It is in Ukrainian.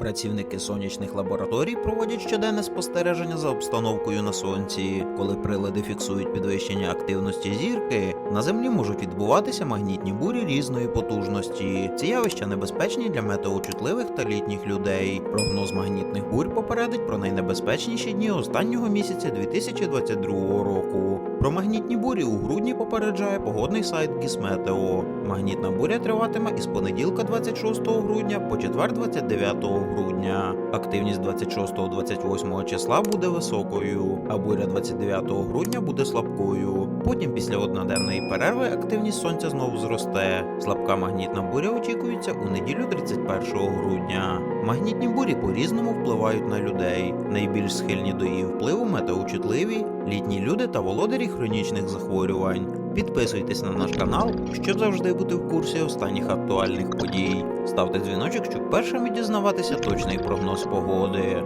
Працівники сонячних лабораторій проводять щоденне спостереження за обстановкою на сонці. Коли прилади фіксують підвищення активності зірки, на землі можуть відбуватися магнітні бурі різної потужності. Ці явища небезпечні для метеочутливих та літніх людей. Прогноз магнітних бурь попередить про найнебезпечніші дні останнього місяця 2022 року. Про магнітні бурі у грудні попереджає погодний сайт Гісметео. Магнітна буря триватиме із понеділка 26 грудня по четвер 29 грудня. Активність 26-28 числа буде високою, а буря 29 грудня буде слабкою. Потім після одноденної перерви активність сонця знову зросте. Слабка магнітна буря очікується у неділю 31 грудня. Магнітні бурі по-різному впливають на людей. Найбільш схильні до її впливу метеочутливі, літні люди та володарі хронічних захворювань. Підписуйтесь на наш канал, щоб завжди бути в курсі останніх актуальних подій. Ставте дзвіночок, щоб першими дізнаватися точний прогноз погоди.